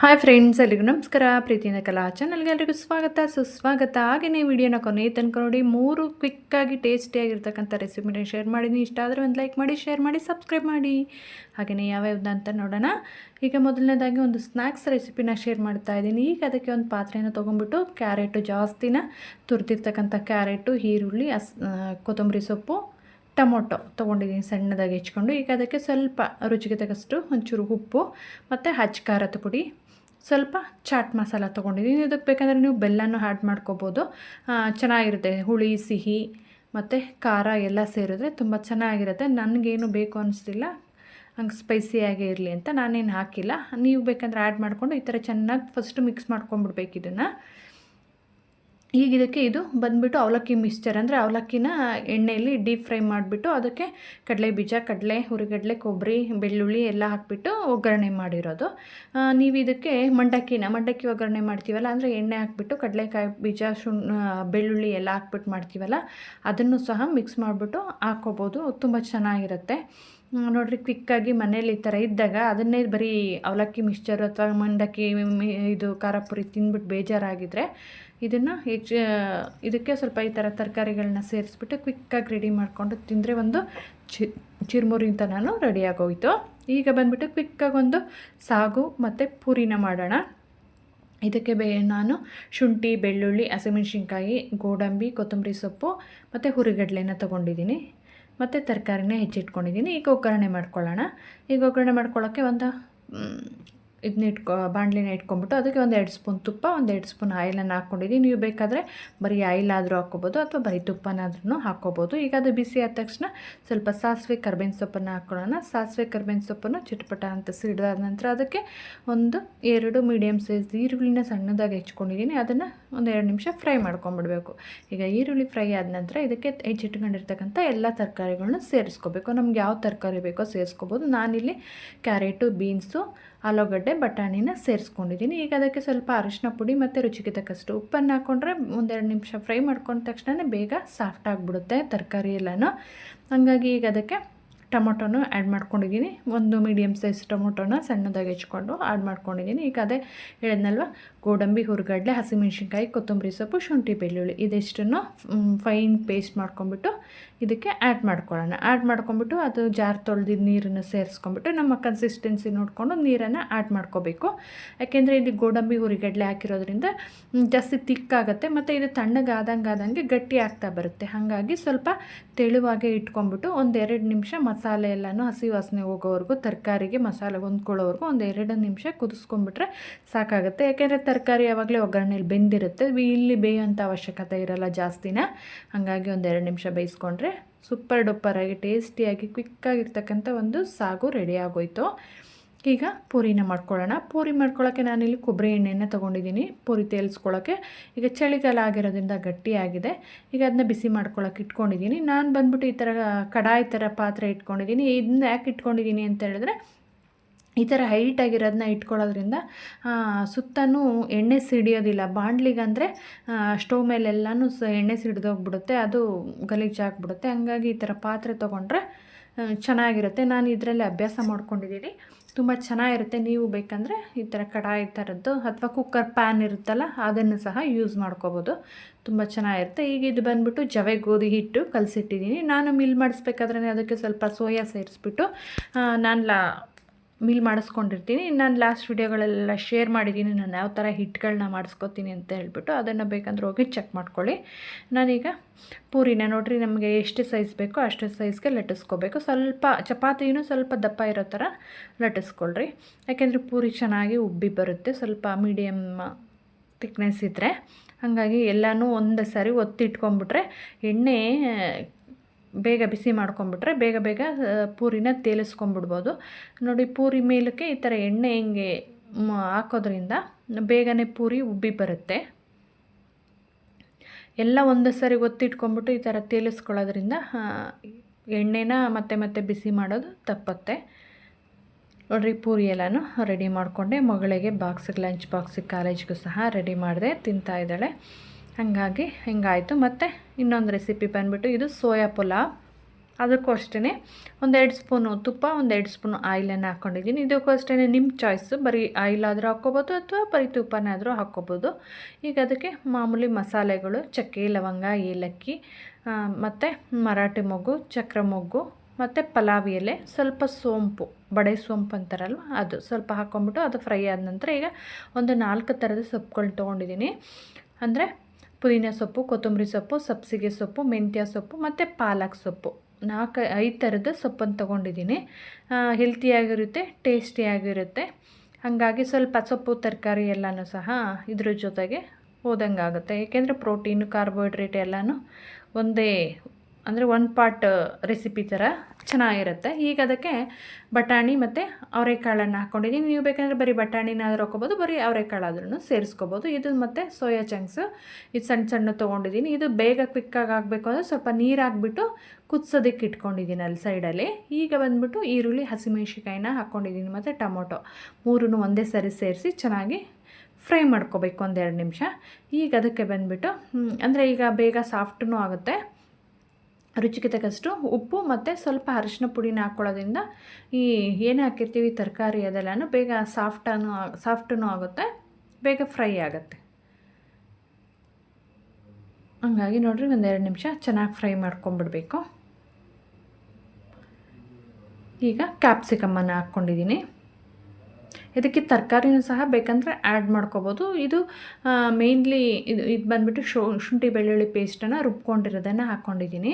Hi friends ಎಲ್ರಿಗೂ ನಮಸ್ಕಾರ. ಪ್ರೀತಿಯಿಂದ ಕಲಾ ಚಾನಲ್ಗೆ ಎಲ್ರಿಗೂ ಸ್ವಾಗತ. ಸುಸ್ವಾಗತ. ಹಾಗೆಯೇ ವಿಡಿಯೋನ ಕೊನೆ ತನಕ ನೋಡಿ, ಮೂರು ಕ್ವಿಕ್ಕಾಗಿ ಟೇಸ್ಟಿಯಾಗಿರ್ತಕ್ಕಂಥ ರೆಸಿಪಿನ ಶೇರ್ ಮಾಡಿದ್ದೀನಿ ಇಷ್ಟ ಆದರೆ ಒಂದು ಲೈಕ್ ಮಾಡಿ ಶೇರ್ ಮಾಡಿ ಸಬ್ಸ್ಕ್ರೈಬ್ ಮಾಡಿ. ಹಾಗೆಯೇ ಯಾವ್ಯಾವ್ದು ಅಂತ ನೋಡೋಣ. ಈಗ ಮೊದಲನೇದಾಗಿ ಒಂದು ಸ್ನ್ಯಾಕ್ಸ್ ರೆಸಿಪಿನ ಶೇರ್ ಮಾಡ್ತಾ ಇದ್ದೀನಿ. ಈಗ ಅದಕ್ಕೆ ಒಂದು ಪಾತ್ರೆನ ತೊಗೊಂಡ್ಬಿಟ್ಟು ಕ್ಯಾರೆಟು ಜಾಸ್ತಿನ ತುರಿದಿರ್ತಕ್ಕಂಥ ಕ್ಯಾರೆಟು, ಈರುಳ್ಳಿ, ಅಸ್ ಕೊತ್ತಂಬರಿ ಸೊಪ್ಪು, ಟೊಮೊಟೊ ತೊಗೊಂಡಿದ್ದೀನಿ ಸಣ್ಣದಾಗಿ ಹೆಚ್ಕೊಂಡು. ಈಗ ಅದಕ್ಕೆ ಸ್ವಲ್ಪ ರುಚಿಗೆ ತಕ್ಕಷ್ಟು ಒಂಚೂರು ಉಪ್ಪು ಮತ್ತು ಹಚ್ಚ ಖಾರದ ಪುಡಿ. ಸ್ವಲ್ಪ ಚಾಟ್ ಮಸಾಲ ತೊಗೊಂಡಿದ್ದೀನಿ. ಇದಕ್ಕೆ ಬೇಕಂದರೆ ನೀವು ಬೆಲ್ಲನೂ ಆ್ಯಡ್ ಮಾಡ್ಕೋಬೋದು. ಚೆನ್ನಾಗಿರುತ್ತೆ. ಹುಳಿ, ಸಿಹಿ, ಮತ್ತು ಖಾರ ಎಲ್ಲ ಸೇರಿದ್ರೆ ತುಂಬ ಚೆನ್ನಾಗಿರುತ್ತೆ. ನನಗೇನು ಬೇಕು ಅನಿಸ್ತಿಲ್ಲ. ಹಂಗೆ ಸ್ಪೈಸಿಯಾಗೇ ಇರಲಿ ಅಂತ ನಾನೇನು ಹಾಕಿಲ್ಲ. ನೀವು ಬೇಕಂದ್ರೆ ಆ್ಯಡ್ ಮಾಡಿಕೊಂಡು ಈ ಥರ ಚೆನ್ನಾಗಿ ಫಸ್ಟು ಮಿಕ್ಸ್ ಮಾಡ್ಕೊಂಬಿಡ್ಬೇಕು ಇದನ್ನು. ಈಗ ಇದಕ್ಕೆ ಇದು ಬಂದುಬಿಟ್ಟು ಅವಲಕ್ಕಿ ಮಿಕ್ಸ್ಚರ್ ಅಂದರೆ ಅವಲಕ್ಕಿನ ಎಣ್ಣೆಯಲ್ಲಿ ಡೀಪ್ ಫ್ರೈ ಮಾಡಿಬಿಟ್ಟು ಅದಕ್ಕೆ ಕಡಲೆ ಬೀಜ, ಕಡಲೆ, ಹುರಿಗಡಲೆ, ಕೊಬ್ಬರಿ, ಬೆಳ್ಳುಳ್ಳಿ ಎಲ್ಲ ಹಾಕಿಬಿಟ್ಟು ಒಗ್ಗರಣೆ ಮಾಡಿರೋದು. ನೀವು ಇದಕ್ಕೆ ಮಂಡಕ್ಕಿನ, ಮಂಡಕ್ಕಿ ಒಗ್ಗರಣೆ ಮಾಡ್ತೀವಲ್ಲ, ಅಂದರೆ ಎಣ್ಣೆ ಹಾಕ್ಬಿಟ್ಟು ಕಡಲೆಕಾಯಿ ಬೀಜ ಶುಣ್ ಬೆಳ್ಳುಳ್ಳಿ ಎಲ್ಲ ಹಾಕ್ಬಿಟ್ಟು ಮಾಡ್ತೀವಲ್ಲ, ಅದನ್ನು ಸಹ ಮಿಕ್ಸ್ ಮಾಡಿಬಿಟ್ಟು ಹಾಕ್ಕೋಬೋದು, ತುಂಬ ಚೆನ್ನಾಗಿರುತ್ತೆ. ನೋಡ್ರಿ ಕ್ವಿಕ್ಕಾಗಿ ಮನೇಲಿ ಈ ಥರ ಇದ್ದಾಗ ಅದನ್ನೇ ಬರೀ ಅವಲಕ್ಕಿ ಮಿಕ್ಸ್ಚರ್ ಅಥವಾ ಮಂಡಕ್ಕಿ ಇದು ಖಾರ ಪುರಿ ತಿಂದ್ಬಿಟ್ಟು ಬೇಜಾರಾಗಿದ್ದರೆ ಇದನ್ನು ಹೆಚ್ಚು, ಇದಕ್ಕೆ ಸ್ವಲ್ಪ ಈ ಥರ ತರಕಾರಿಗಳನ್ನ ಸೇರಿಸ್ಬಿಟ್ಟು ಕ್ವಿಕ್ಕಾಗಿ ರೆಡಿ ಮಾಡಿಕೊಂಡು ತಿಂದರೆ ಒಂದು ಚಿ, ಚಿರ್ಮುರಿ ಅಂತ ನಾನು ರೆಡಿ ಆಗೋಯ್ತು. ಈಗ ಬಂದುಬಿಟ್ಟು ಕ್ವಿಕ್ಕಾಗಿ ಒಂದು ಸಾಗು ಮತ್ತು ಪೂರಿನ ಮಾಡೋಣ. ಇದಕ್ಕೆ ಬೇ, ನಾನು ಶುಂಠಿ, ಬೆಳ್ಳುಳ್ಳಿ, ಹಸಿಮೆಣ್ಸಿನ್ಕಾಯಿ, ಗೋಡಂಬಿ, ಕೊತ್ತಂಬರಿ ಸೊಪ್ಪು ಮತ್ತು ಹುರಿಗಡಲೆನ ತೊಗೊಂಡಿದ್ದೀನಿ. ಮತ್ತು ತರಕಾರಿನೇ ಹೆಚ್ಚಿಟ್ಕೊಂಡಿದ್ದೀನಿ. ಈಗ ಒಗ್ಗರಣೆ ಮಾಡ್ಕೊಳ್ಳೋಣ. ಈಗ ಒಗ್ಗರಣೆ ಮಾಡ್ಕೊಳ್ಳೋಕ್ಕೆ ಒಂದು ಇದನ್ನ ಇಟ್ಕೊ, ಬಾಣಲಿನ ಇಟ್ಕೊಂಡ್ಬಿಟ್ಟು ಅದಕ್ಕೆ ಒಂದು ಎರಡು ಸ್ಪೂನ್ ತುಪ್ಪ, ಒಂದು ಎರಡು ಸ್ಪೂನ್ ಆಯಿಲನ್ನು ಹಾಕ್ಕೊಂಡಿದ್ದೀನಿ ನೀವು ಬೇಕಾದರೆ ಬರೀ ಆಯಿಲ್ ಆದರೂ ಹಾಕ್ಕೋಬೋದು ಅಥವಾ ಬರೀ ತುಪ್ಪನಾದ್ರೂ ಹಾಕ್ಕೋಬೋದು. ಈಗ ಅದು ಬಿಸಿ ಆದ ತಕ್ಷಣ ಸ್ವಲ್ಪ ಸಾಸಿವೆ, ಕರ್ಬೇವಿನ ಸೊಪ್ಪನ್ನು ಹಾಕ್ಕೊಳ್ಳೋಣ ಸಾಸಿವೆ, ಕರ್ಬೇವಿನ ಸೊಪ್ಪನ್ನು ಚಿಟಪಟ ಅಂತ ಸಿಡಿದಾದ ನಂತರ ಅದಕ್ಕೆ ಒಂದು ಎರಡು ಮೀಡಿಯಮ್ ಸೈಜ್ ಈರುಳ್ಳಿನ ಸಣ್ಣದಾಗಿ ಹೆಚ್ಕೊಂಡಿದ್ದೀನಿ ಅದನ್ನು ಒಂದು ಎರಡು ನಿಮಿಷ ಫ್ರೈ ಮಾಡ್ಕೊಂಬಿಡಬೇಕು. ಈಗ ಈರುಳ್ಳಿ ಫ್ರೈ ಆದ ನಂತರ ಇದಕ್ಕೆ ಹೆಚ್ಚಿಟ್ಕೊಂಡಿರ್ತಕ್ಕಂಥ ಎಲ್ಲ ತರಕಾರಿಗಳನ್ನ ಸೇರಿಸ್ಕೋಬೇಕು. ನಮ್ಗೆ ಯಾವ ತರಕಾರಿ ಬೇಕೋ ಸೇರಿಸ್ಕೋಬೋದು. ನಾನಿಲ್ಲಿ ಕ್ಯಾರೆಟು, ಬೀನ್ಸು ಆಲೂಗಡ್ಡೆ ಬಟಾಣಿನ ಸೇರಿಸ್ಕೊಂಡಿದ್ದೀನಿ. ಈಗ ಅದಕ್ಕೆ ಸ್ವಲ್ಪ ಅರಿಶಿನ ಪುಡಿ ಮತ್ತು ರುಚಿಗೆ ತಕ್ಕಷ್ಟು ಉಪ್ಪನ್ನು ಹಾಕ್ಕೊಂಡ್ರೆ ಒಂದೆರಡು ನಿಮಿಷ ಫ್ರೈ ಮಾಡ್ಕೊಂಡ ತಕ್ಷಣ ಬೇಗ ಸಾಫ್ಟ್ ಆಗಿಬಿಡುತ್ತೆ ತರಕಾರಿ ಎಲ್ಲನೂ. ಹಾಗಾಗಿ ಈಗ ಅದಕ್ಕೆ ಟೊಮೊಟೊನು ಆ್ಯಡ್ ಮಾಡ್ಕೊಂಡಿದ್ದೀನಿ. ಒಂದು ಮೀಡಿಯಮ್ ಸೈಜ್ ಟೊಮೊಟೊನ ಸಣ್ಣದಾಗಿ ಹೆಚ್ಕೊಂಡು ಆ್ಯಡ್ ಮಾಡ್ಕೊಂಡಿದ್ದೀನಿ. ಈಗ ಅದೇ ಹೇಳಿದ್ನಲ್ವ, ಗೋಡಂಬಿ, ಹುರ್ಗಡ್ಲೆ, ಹಸಿಮೆಣ್ಸಿನ್ಕಾಯಿ, ಕೊತ್ತಂಬರಿ ಸೊಪ್ಪು, ಶುಂಠಿ, ಬೆಳ್ಳುಳ್ಳಿ ಇದಿಷ್ಟನ್ನು ಫೈನ್ ಪೇಸ್ಟ್ ಮಾಡ್ಕೊಂಬಿಟ್ಟು ಇದಕ್ಕೆ ಆ್ಯಡ್ ಮಾಡ್ಕೊಳ್ಳೋಣ. ಆ್ಯಡ್ ಮಾಡ್ಕೊಂಬಿಟ್ಟು ಅದು ಜಾರ್ ತೊಳೆದಿದ್ದು ನೀರನ್ನು ಸೇರಿಸ್ಕೊಂಬಿಟ್ಟು ನಮ್ಮ ಕನ್ಸಿಸ್ಟೆನ್ಸಿ ನೋಡಿಕೊಂಡು ನೀರನ್ನು ಆ್ಯಡ್ ಮಾಡ್ಕೋಬೇಕು. ಯಾಕೆಂದರೆ ಇಲ್ಲಿ ಗೋಡಂಬಿ, ಹುರಿಗಡ್ಲೆ ಹಾಕಿರೋದ್ರಿಂದ ಜಾಸ್ತಿ ತಿಕ್ಕಾಗುತ್ತೆ ಮತ್ತು ಇದು ತಣ್ಣಗಾದಂಗೆ ಆದಂಗೆ ಗಟ್ಟಿ ಆಗ್ತಾ ಬರುತ್ತೆ. ಹಾಗಾಗಿ ಸ್ವಲ್ಪ ತೆಳುವಾಗೆ ಇಟ್ಕೊಂಡ್ಬಿಟ್ಟು ಒಂದೆರಡು ನಿಮಿಷ ಮಸಾಲೆ ಎಲ್ಲನೂ ಹಸಿ ವಾಸನೆ ಹೋಗೋವರೆಗೂ ತರಕಾರಿಗೆ ಮಸಾಲೆ ಹೊಂದ್ಕೊಳ್ಳೋವರೆಗೂ ಒಂದು ಎರಡು ನಿಮಿಷ ಕುದಿಸ್ಕೊಂಡ್ಬಿಟ್ರೆ ಸಾಕಾಗುತ್ತೆ. ಯಾಕೆಂದರೆ ತರಕಾರಿ ಯಾವಾಗಲೇ ಒಗ್ಗರಣೆಯಲ್ಲಿ ಬೆಂದಿರುತ್ತೆ. ಇಲ್ಲಿ ಬೇಯೋಂಥ ಅವಶ್ಯಕತೆ ಇರೋಲ್ಲ ಜಾಸ್ತಿನ. ಹಾಗಾಗಿ ಒಂದು ಎರಡು ನಿಮಿಷ ಬೇಯಿಸ್ಕೊಂಡ್ರೆ ಸೂಪರ್ ಡೊಪ್ಪರಾಗಿ, ಟೇಸ್ಟಿಯಾಗಿ, ಕ್ವಿಕ್ಕಾಗಿರ್ತಕ್ಕಂಥ ಒಂದು ಸಾಗು ರೆಡಿ ಆಗೋಯ್ತು. ಈಗ ಪೂರಿನ ಮಾಡ್ಕೊಳ್ಳೋಣ. ಪೂರಿ ಮಾಡ್ಕೊಳ್ಳೋಕ್ಕೆ ನಾನಿಲ್ಲಿ ಕೊಬ್ಬರಿ ಎಣ್ಣೆನ ತೊಗೊಂಡಿದ್ದೀನಿ. ಪೂರಿ ತೇಲ್ಸ್ಕೊಳ್ಳೋಕ್ಕೆ ಈಗ ಚಳಿಗಾಲ ಆಗಿರೋದ್ರಿಂದ ಗಟ್ಟಿಯಾಗಿದೆ. ಈಗ ಅದನ್ನ ಬಿಸಿ ಮಾಡ್ಕೊಳ್ಳೋಕೆ ಇಟ್ಕೊಂಡಿದ್ದೀನಿ. ನಾನು ಬಂದ್ಬಿಟ್ಟು ಈ ಥರ ಕಡಾಯಿ ಥರ ಪಾತ್ರೆ ಇಟ್ಕೊಂಡಿದ್ದೀನಿ. ಇದನ್ನ ಯಾಕೆ ಇಟ್ಕೊಂಡಿದ್ದೀನಿ ಅಂತ ಹೇಳಿದ್ರೆ, ಈ ಥರ ಹೈಟ್ ಆಗಿರೋದನ್ನ ಇಟ್ಕೊಳ್ಳೋದ್ರಿಂದ ಸುತ್ತನೂ ಎಣ್ಣೆ ಸಿಡಿಯೋದಿಲ್ಲ. ಬಾಂಡ್ಲಿಗಂದರೆ ಸ್ಟೋವ್ ಮೇಲೆಲ್ಲನೂ ಸ ಎಣ್ಣೆ ಸಿಡಿದೋಗ್ಬಿಡುತ್ತೆ. ಅದು ಗಲೀಜಾಗ್ಬಿಡುತ್ತೆ ಹಂಗಾಗಿ ಈ ಥರ ಪಾತ್ರೆ ತೊಗೊಂಡ್ರೆ ಚೆನ್ನಾಗಿರುತ್ತೆ. ನಾನು ಇದರಲ್ಲಿ ಅಭ್ಯಾಸ ಮಾಡ್ಕೊಂಡಿದ್ದೀನಿ. ತುಂಬ ಚೆನ್ನಾಗಿರುತ್ತೆ ನೀವು ಬೇಕಂದರೆ ಈ ಥರ ಕಡಾಯಿ ಥರದ್ದು ಅಥವಾ ಕುಕ್ಕರ್ ಪ್ಯಾನ್ ಇರುತ್ತಲ್ಲ ಅದನ್ನು ಸಹ ಯೂಸ್ ಮಾಡ್ಕೋಬೋದು. ತುಂಬ ಚೆನ್ನಾಗಿರುತ್ತೆ. ಈಗ ಇದು ಬಂದ್ಬಿಟ್ಟು ಜವೆ, ಗೋಧಿ ಹಿಟ್ಟು ಕಲಸಿಟ್ಟಿದ್ದೀನಿ. ನಾನು ಮಿಲ್ ಮಾಡಿಸ್ಬೇಕಾದ್ರೆ ಅದಕ್ಕೆ ಸ್ವಲ್ಪ ಸೋಯಾ ಸೇರಿಸ್ಬಿಟ್ಟು ನಾನು ಲಾ ಮಿಲ್ ಮಾಡಿಸ್ಕೊಂಡಿರ್ತೀನಿ. ನಾನು ಲಾಸ್ಟ್ ವೀಡಿಯೋಗಳೆಲ್ಲ ಶೇರ್ ಮಾಡಿದ್ದೀನಿ ನಾನು ಯಾವ ಥರ ಹಿಟ್ಗಳನ್ನ ಮಾಡಿಸ್ಕೊತೀನಿ ಅಂತ ಹೇಳ್ಬಿಟ್ಟು ಅದನ್ನು ಬೇಕಂದ್ರೆ ಹೋಗಿ ಚೆಕ್ ಮಾಡ್ಕೊಳ್ಳಿ. ನಾನೀಗ ಪೂರಿನ ನೋಡ್ರಿ, ನಮಗೆ ಎಷ್ಟು ಸೈಜ್ ಬೇಕೋ ಅಷ್ಟು ಸೈಜ್ಗೆ ಲಟ್ಟಿಸ್ಕೋಬೇಕು. ಸ್ವಲ್ಪ ಚಪಾತಿನೂ ಸ್ವಲ್ಪ ದಪ್ಪ ಇರೋ ಥರ ಲಟ್ಟಿಸ್ಕೊಳ್ರಿ. ಯಾಕೆಂದರೆ ಪೂರಿ ಚೆನ್ನಾಗಿ ಉಬ್ಬಿ ಬರುತ್ತೆ. ಸ್ವಲ್ಪ ಮೀಡಿಯಮ್ ತಿಕ್ನೆಸ್ ಇದ್ದರೆ ಹಾಗಾಗಿ ಎಲ್ಲನೂ ಒಂದು ಸಾರಿ ಒತ್ತಿಟ್ಕೊಂಡ್ಬಿಟ್ರೆ ಎಣ್ಣೆ ಬೇಗ ಬಿಸಿ ಮಾಡ್ಕೊಂಬಿಟ್ರೆ ಬೇಗ ಬೇಗ ಪೂರಿನ ತೇಲಿಸ್ಕೊಂಬಿಡ್ಬೋದು ನೋಡಿ, ಪೂರಿ ಮೇಲಕ್ಕೆ ಈ ಥರ ಎಣ್ಣೆ ಹಿಂಗೆ ಹಾಕೋದ್ರಿಂದ ಬೇಗನೆ ಪೂರಿ ಉಬ್ಬಿ ಬರುತ್ತೆ. ಎಲ್ಲ ಒಂದು ಸರಿ ಒತ್ತಿಟ್ಕೊಂಬಿಟ್ಟು ಈ ಥರ ತೇಲಿಸ್ಕೊಳ್ಳೋದ್ರಿಂದ ಎಣ್ಣೆನ ಮತ್ತೆ ಮತ್ತೆ ಬಿಸಿ ಮಾಡೋದು ತಪ್ಪತ್ತೆ. ನೋಡ್ರಿ, ಪೂರಿ ಎಲ್ಲನೂ ರೆಡಿ ಮಾಡಿಕೊಂಡೆ. ಮಗಳಿಗೆ ಬಾಕ್ಸಿಗೆ, ಲಂಚ್ ಬಾಕ್ಸಿಗೆ, ಕಾಲೇಜ್ಗೂ ಸಹ ರೆಡಿ ಮಾಡಿದೆ ತಿಂತಾ ಇದ್ದಾಳೆ. ಹಾಗಾಗಿ ಹಿಂಗಾಯಿತು. ಮತ್ತು ಇನ್ನೊಂದು ರೆಸಿಪಿ ಬಂದುಬಿಟ್ಟು ಇದು ಸೋಯಾ ಪುಲಾ ಅದಕ್ಕೂ ಅಷ್ಟೇ ಒಂದೆರಡು ಸ್ಪೂನು ತುಪ್ಪ, ಒಂದೆರಡು ಸ್ಪೂನು ಆಯಿಲನ್ನು ಹಾಕ್ಕೊಂಡಿದ್ದೀನಿ. ಇದಕ್ಕೂ ಅಷ್ಟೇ ನಿಮ್ಮ ಚಾಯ್ಸು ಬರೀ ಆಯಿಲ್ ಆದರೂ ಹಾಕ್ಕೋಬೋದು ಅಥವಾ ಬರೀ ತುಪ್ಪನೇ ಆದರೂ ಹಾಕ್ಕೋಬೋದು. ಈಗ ಅದಕ್ಕೆ ಮಾಮೂಲಿ ಮಸಾಲೆಗಳು, ಚಕ್ಕೆ, ಲವಂಗ, ಏಲಕ್ಕಿ ಮತ್ತು ಮರಾಠಿ ಮೊಗ್ಗು, ಚಕ್ರ ಮೊಗ್ಗು, ಮತ್ತು ಪಲಾವ್ ಎಲೆ, ಸ್ವಲ್ಪ ಸೋಂಪು, ಬಡೆ ಸೋಂಪು ಅಂತಾರಲ್ವ ಅದು ಸ್ವಲ್ಪ ಹಾಕ್ಕೊಂಬಿಟ್ಟು ಅದು ಫ್ರೈ ಆದ ನಂತರ ಈಗ ಒಂದು ನಾಲ್ಕು ಥರದ ಸೊಪ್ಪುಗಳು ತೊಗೊಂಡಿದ್ದೀನಿ. ಅಂದರೆ ಪುದೀನ ಸೊಪ್ಪು, ಕೊತ್ತಂಬರಿ ಸೊಪ್ಪು, ಸಬ್ಸಿಗೆ ಸೊಪ್ಪು, ಮೆಂತ್ಯ ಸೊಪ್ಪು ಮತ್ತು ಪಾಲಕ್ ಸೊಪ್ಪು. ನಾಲ್ಕು, ಐದು ಥರದ ಸೊಪ್ಪನ್ನು ತೊಗೊಂಡಿದ್ದೀನಿ. ಹೆಲ್ತಿಯಾಗಿರುತ್ತೆ ಟೇಸ್ಟಿಯಾಗಿರುತ್ತೆ ಹಾಗಾಗಿ ಸ್ವಲ್ಪ ಸೊಪ್ಪು, ತರಕಾರಿ ಎಲ್ಲನೂ ಸಹ ಇದ್ರ ಜೊತೆಗೆ ಹೋದಂಗೆ ಆಗುತ್ತೆ ಏಕೆಂದರೆ ಪ್ರೋಟೀನು ಕಾರ್ಬೋಹೈಡ್ರೇಟ್ ಎಲ್ಲನೂ ಒಂದೇ ಅಂದರೆ ಒನ್ ಪಾರ್ಟ್ ರೆಸಿಪಿ ಥರ ಚೆನ್ನಾಗಿರುತ್ತೆ. ಈಗ ಅದಕ್ಕೆ ಬಟಾಣಿ ಮತ್ತು ಅವರೆಕಾಳನ್ನು ಹಾಕ್ಕೊಂಡಿದ್ದೀನಿ ನೀವು ಬೇಕಂದರೆ ಬರೀ ಬಟಾಣಿನಾದರೂ ಹಾಕ್ಕೋಬೋದು, ಬರೀ ಅವರೆಕಾಳಾದ್ರೂ ಸೇರಿಸ್ಕೋಬೋದು. ಇದು ಮತ್ತು ಸೋಯಾ ಚಂಕ್ಸ್ ಇದು ಸಣ್ಣ ಸಣ್ಣ ತೊಗೊಂಡಿದ್ದೀನಿ ಇದು ಬೇಗ ಕ್ವಿಕ್ಕಾಗಿ ಆಗಬೇಕು ಅಂದರೆ ಸ್ವಲ್ಪ ನೀರು ಹಾಕ್ಬಿಟ್ಟು ಕುದಿಸೋದಕ್ಕೆ ಇಟ್ಕೊಂಡಿದ್ದೀನಿ ಅಲ್ಲಿ ಸೈಡಲ್ಲಿ ಈಗ ಬಂದುಬಿಟ್ಟು ಈರುಳ್ಳಿ ಹಸಿಮೆಣ್ಸಿಕಾಯಿನ ಹಾಕ್ಕೊಂಡಿದ್ದೀನಿ ಮತ್ತು ಟೊಮೊಟೊ. ಮೂರೂ ಒಂದೇ ಸರಿ ಸೇರಿಸಿ ಚೆನ್ನಾಗಿ ಫ್ರೈ ಮಾಡ್ಕೋಬೇಕು ಒಂದೆರಡು ನಿಮಿಷ. ಈಗ ಅದಕ್ಕೆ ಬಂದುಬಿಟ್ಟು ಅಂದರೆ ಈಗ ಬೇಗ ಸಾಫ್ಟೂ ಆಗುತ್ತೆ. ರುಚಿಗೆ ತಕ್ಕಷ್ಟು ಉಪ್ಪು ಮತ್ತು ಸ್ವಲ್ಪ ಅರಿಶಿನ ಪುಡಿನ ಹಾಕ್ಕೊಳ್ಳೋದ್ರಿಂದ ಈ ಏನು ಹಾಕಿರ್ತೀವಿ ತರಕಾರಿ ಅದೆಲ್ಲನೂ ಬೇಗ ಸಾಫ್ಟನು ಸಾಫ್ಟೂ ಆಗುತ್ತೆ, ಬೇಗ ಫ್ರೈ ಆಗುತ್ತೆ. ಹಂಗಾಗಿ ನೋಡಿರಿ ಒಂದೆರಡು ನಿಮಿಷ ಚೆನ್ನಾಗಿ ಫ್ರೈ ಮಾಡ್ಕೊಂಬಿಡ್ಬೇಕು. ಈಗ ಕ್ಯಾಪ್ಸಿಕಮ್ಮನ್ನು ಹಾಕ್ಕೊಂಡಿದ್ದೀನಿ. ಇದಕ್ಕೆ ತರಕಾರಿನೂ ಸಹ ಬೇಕಂದರೆ ಆ್ಯಡ್ ಮಾಡ್ಕೋಬೋದು. ಇದು ಮೇಯ್ನ್ಲಿ ಇದು ಇದು ಬಂದುಬಿಟ್ಟು ಶುಂಠಿ ಬೆಳ್ಳುಳ್ಳಿ ಪೇಸ್ಟನ್ನು ರುಬ್ಕೊಂಡಿರೋದನ್ನು ಹಾಕ್ಕೊಂಡಿದ್ದೀನಿ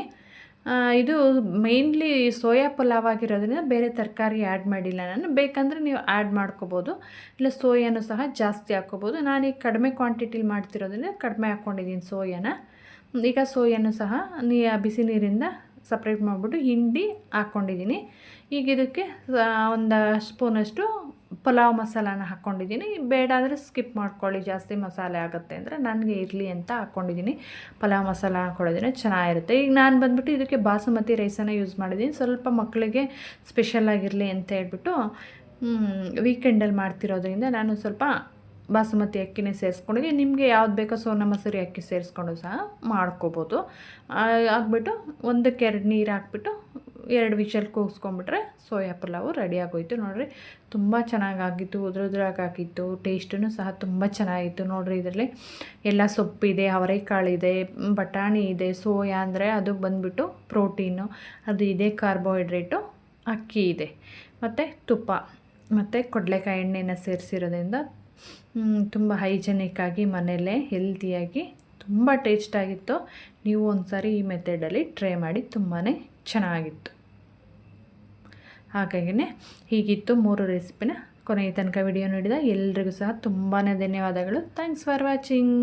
ಇದು ಮೇಯ್ನ್ಲಿ ಸೋಯಾ ಪಲಾವ್ ಆಗಿರೋದ್ರಿಂದ ಬೇರೆ ತರಕಾರಿ ಆ್ಯಡ್ ಮಾಡಿಲ್ಲ ನಾನು. ಬೇಕಂದರೆ ನೀವು ಆ್ಯಡ್ ಮಾಡ್ಕೋಬೋದು. ಇಲ್ಲ, ಸೋಯಾನು ಸಹ ಜಾಸ್ತಿ ಹಾಕ್ಕೋಬೋದು. ನಾನೀಗ ಕಡಿಮೆ ಕ್ವಾಂಟಿಟಿಲಿ ಮಾಡ್ತಿರೋದ್ರಿಂದ ಕಡಿಮೆ ಹಾಕ್ಕೊಂಡಿದ್ದೀನಿ ಸೋಯಾನ. ಈಗ ಸೋಯಾನು ಸಹ ನೀ ಬಿಸಿ ನೀರಿಂದ ಸಪ್ರೇಟ್ ಮಾಡಿಬಿಟ್ಟು ಹಿಂಡಿ ಹಾಕ್ಕೊಂಡಿದ್ದೀನಿ ಈಗ ಇದಕ್ಕೆ ಒಂದು ಸ್ಪೂನಷ್ಟು ಪಲಾವ್ ಮಸಾಲಾನ ಹಾಕ್ಕೊಂಡಿದ್ದೀನಿ ಬೇಡ ಅಂದರೆ ಸ್ಕಿಪ್ ಮಾಡ್ಕೊಳ್ಳಿ. ಜಾಸ್ತಿ ಮಸಾಲೆ ಆಗುತ್ತೆ ಅಂದರೆ ನನಗೆ ಇರಲಿ ಅಂತ ಹಾಕ್ಕೊಂಡಿದ್ದೀನಿ ಪಲಾವ್ ಮಸಾಲ ಹಾಕ್ಕೊಳ್ಳೋದ್ರೆ ಚೆನ್ನಾಗಿರುತ್ತೆ. ಈಗ ನಾನು ಬಂದುಬಿಟ್ಟು ಇದಕ್ಕೆ ಬಾಸುಮತಿ ರೈಸನ್ನು ಯೂಸ್ ಮಾಡಿದ್ದೀನಿ. ಸ್ವಲ್ಪ ಮಕ್ಕಳಿಗೆ ಸ್ಪೆಷಲ್ ಆಗಿರಲಿ ಅಂತ ಹೇಳ್ಬಿಟ್ಟು ವೀಕೆಂಡಲ್ಲಿ ಮಾಡ್ತಿರೋದ್ರಿಂದ ನಾನು ಸ್ವಲ್ಪ ಬಾಸುಮತಿ ಅಕ್ಕಿನೇ ಸೇರಿಸ್ಕೊಂಡಿದ್ದೀನಿ. ನಿಮಗೆ ಯಾವ್ದು ಬೇಕೋ ಸೋನಾ ಮಸೂರಿ ಅಕ್ಕಿ ಸೇರಿಸ್ಕೊಂಡು ಸಹ ಮಾಡ್ಕೋಬೋದು. ಹಾಕ್ಬಿಟ್ಟು ಒಂದಕ್ಕೆ ಎರಡು ನೀರು ಹಾಕ್ಬಿಟ್ಟು ಎರಡು ವಿಷಲ್ ಕೂಗಿಸ್ಕೊಂಬಿಟ್ರೆ ಸೋಯಾ ಪಲಾವು ರೆಡಿ ಆಗೋಯ್ತು ನೋಡಿರಿ. ತುಂಬ ಚೆನ್ನಾಗಾಗಿತ್ತು ಉದ್ರುದ್ರಾಗಿ ಹಾಕಿತ್ತು ಟೇಸ್ಟೂ ಸಹ ತುಂಬ ಚೆನ್ನಾಗಿತ್ತು ನೋಡಿರಿ ಇದರಲ್ಲಿ. ಎಲ್ಲ ಸೊಪ್ಪಿದೆ, ಅವರೆಕಾಳಿದೆ, ಬಟಾಣಿ ಇದೆ, ಸೋಯಾ ಅಂದರೆ ಅದು ಬಂದುಬಿಟ್ಟು ಪ್ರೋಟೀನು, ಅದು ಇದೆ ಕಾರ್ಬೋಹೈಡ್ರೇಟು ಅಕ್ಕಿ ಇದೆ. ಮತ್ತು ತುಪ್ಪ, ಮತ್ತು ಕಡಲೆಕಾಯಿ ಎಣ್ಣೆನ ಸೇರಿಸಿರೋದ್ರಿಂದ ತುಂಬ ಹೈಜೆನಿಕ್ಕಾಗಿ ಮನೆಯಲ್ಲೇ ಹೆಲ್ತಿಯಾಗಿ ತುಂಬ ಟೇಸ್ಟಾಗಿತ್ತು ನೀವು ಒಂದು ಸಾರಿ ಈ ಮೆಥಡಲ್ಲಿ ಟ್ರೈ ಮಾಡಿ ತುಂಬಾ ಚೆನ್ನಾಗಿತ್ತು. ಹಾಗಾಗಿನೇ ಹೀಗಿತ್ತು ಮೂರು ರೆಸಿಪಿನ ಕೊನೆಯ ತನಕ ವಿಡಿಯೋ ನೋಡಿದ ಎಲ್ರಿಗೂ ಸಹ ತುಂಬಾ ಧನ್ಯವಾದಗಳು. Thanks for watching